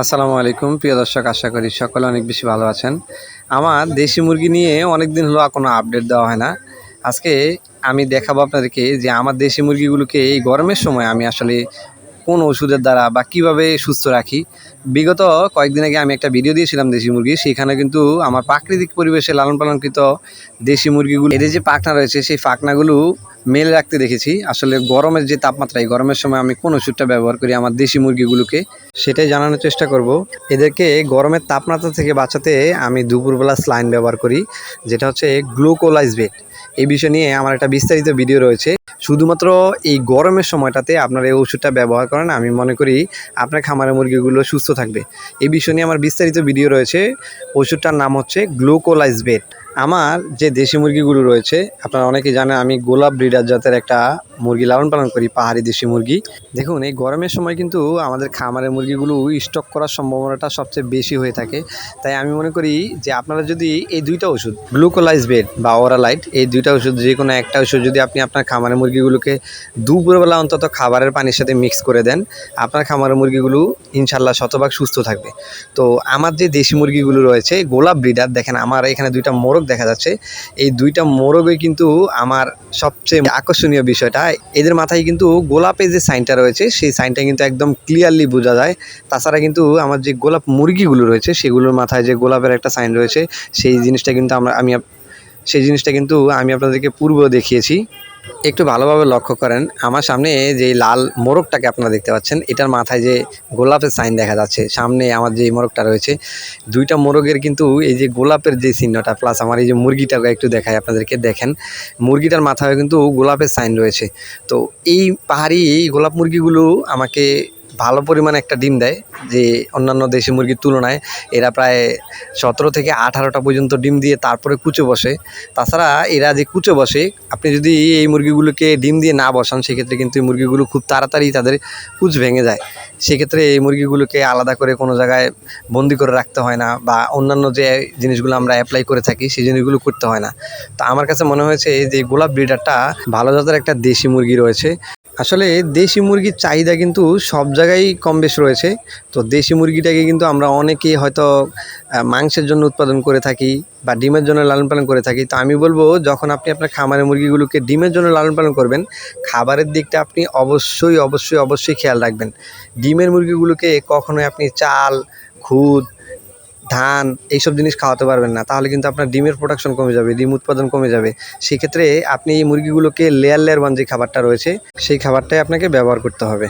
আসসালামু আলাইকুম, প্রিয় দর্শক, আশা করি সকলে অনেক বেশি ভালো আছেন। আমার দেশি মুরগি নিয়ে অনেক দিন হলো কোনো আপডেট দেওয়া হয় না। আজকে আমি দেখাবো আপনাদেরকে যে আমার দেশি মুরগিগুলোকে এই গরমের সময় আমি আসলে কোন ওষুধের দ্বারা বা কীভাবে সুস্থ রাখি? বিগত কয়েকদিন আগে আমি একটা ভিডিও দিয়েছিলাম দেশি মুরগি। সেখানে কিন্তু আমার প্রাকৃতিক পরিবেশে লালন পালনকৃত দেশি মুরগিগুলো, এদের যে পাখনা রয়েছে, সেই পাখনাগুলো মেলে রাখতে দেখেছি। আসলে গরমের যে তাপমাত্রা, এই গরমের সময় আমি কোন ওষুধটা ব্যবহার করি আমার দেশি মুরগিগুলোকে, সেটাই জানানোর চেষ্টা করব। এদেরকে গরমের তাপমাত্রা থেকে বাঁচাতে আমি দুপুরবেলা স্লাইন ব্যবহার করি, যেটা হচ্ছে গ্লুকোলাইজ বেড এই বিষয় নিয়ে আমার একটা বিস্তারিত ভিডিও রয়েছে। শুধুমাত্র এই গরমের সময়টাতে আপনারা এই ওষুধটা ব্যবহার করেন, আমি মনে করি আপনার খামারের মুরগিগুলো সুস্থ থাকবে। এই বিষয় নিয়ে আমার বিস্তারিত ভিডিও রয়েছে। ওষুধটার নাম হচ্ছে গ্লুকোলাইজ বেড। আমার যে দেশি মুরগিগুলো রয়েছে, আপনারা অনেকে জানেন আমি গোলাপ ব্রিডার জাতের একটা মুরগি লালন পালন করি, পাহাড়ি দেশি মুরগি। দেখুন, এই গরমের সময় কিন্তু আমাদের খামারের মুরগিগুলো স্টক করার সম্ভাবনাটা সবচেয়ে বেশি হয়ে থাকে। তাই আমি মনে করি যে আপনারা যদি এই দুইটা ওষুধ, গ্লুকোলাইজ বেড বা ওরালাইট এই দুইটা ওষুধ যে কোনো একটা ওষুধ যদি আপনি আপনার খামারের মুরগিগুলোকে দুপুরবেলা অন্তত খাবারের পানির সাথে মিক্স করে দেন। আপনার খামারের মুরগিগুলো ইনশাল্লাহ শতভাগ সুস্থ থাকবে। তো আমার যে দেশি মুরগিগুলো রয়েছে, গোলাপ ব্রিডার দেখেন আমার এখানে দুইটা মোরগ দেখা যাচ্ছে। এই দুইটা মোরগই কিন্তু আমার সবচেয়ে আকর্ষণীয় বিষয়টা, এদের মাথায় কিন্তু গোলাপের যে সাইনটা রয়েছে, সেই সাইনটা কিন্তু একদম ক্লিয়ারলি বোঝা যায়। তাছাড়া কিন্তু আমার যে গোলাপ মুরগিগুলো রয়েছে, সেগুলোর মাথায় যে গোলাপের একটা সাইন রয়েছে, সেই জিনিসটা কিন্তু আমরা, আমি সেই জিনিসটা কিন্তু আমি আপনাদেরকে পূর্ব দেখিয়েছি। একটু ভালোভাবে লক্ষ্য করেন। আমার সামনে যে লাল মোরগটাকে আপনারা দেখতে পাচ্ছেন, এটার মাথায় যে গোলাপের সাইন দেখা যাচ্ছে, সামনে আমার যে মোরগটা রয়েছে, দুইটা মোরগের কিন্তু এই যে গোলাপের যে চিহ্নটা প্লাস আমার এই যে মুরগিটাকে একটু দেখায় আপনাদেরকে, দেখেন, মুরগিটার মাথায় কিন্তু গোলাপের সাইন রয়েছে। তো এই পাহাড়ি এই গোলাপ মুরগিগুলো আমাকে ভালো পরিমাণে একটা ডিম দেয় যে অন্যান্য দেশি মুরগির তুলনায় এরা প্রায় সতেরো থেকে আঠারোটা পর্যন্ত ডিম দিয়ে তারপরে কুচো বসে। তাছাড়া এরা যে কুচো বসে, আপনি যদি এই মুরগিগুলোকে ডিম দিয়ে না বসান, সেক্ষেত্রে কিন্তু এই মুরগিগুলো খুব তাড়াতাড়ি তাদের কুচ ভেঙে যায়। সেক্ষেত্রে এই মুরগিগুলোকে আলাদা করে কোনো জায়গায় বন্দি করে রাখতে হয় না বা অন্যান্য যে জিনিসগুলো আমরা অ্যাপ্লাই করে থাকি, সেই জিনিসগুলো করতে হয় না। তো আমার কাছে মনে হয়েছে যে গোলাপ ব্রিডারটা ভালো জাতের একটা দেশি মুরগি রয়েছে। আসলে দেশি মুরগির চাহিদা কিন্তু সব জায়গায় কম বেশ রয়েছে। তো দেশি মুরগিটাকে কিন্তু আমরা অনেকেই হয়তো মাংসের জন্য উৎপাদন করে থাকি বা ডিমের জন্য লালন পালন করে থাকি। তো আমি বলব, যখন আপনি আপনার খামারের মুরগিগুলোকে ডিমের জন্য লালন পালন করবেন, খাবারের দিকটা আপনি অবশ্যই অবশ্যই অবশ্যই খেয়াল রাখবেন। ডিমের মুরগিগুলোকে কখনোই আপনি চাল, খুদ, ধান এইসব জিনিস খাওয়াতে পারবেন না। তাহলে কিন্তু আপনার ডিমের প্রোডাকশন কমে যাবে, ডিম উৎপাদন কমে যাবে। সেক্ষেত্রে আপনি এই মুরগিগুলোকে লেয়ার লেয়ার ওয়ান যে খাবারটা রয়েছে, সেই খাবারটাই আপনাকে ব্যবহার করতে হবে।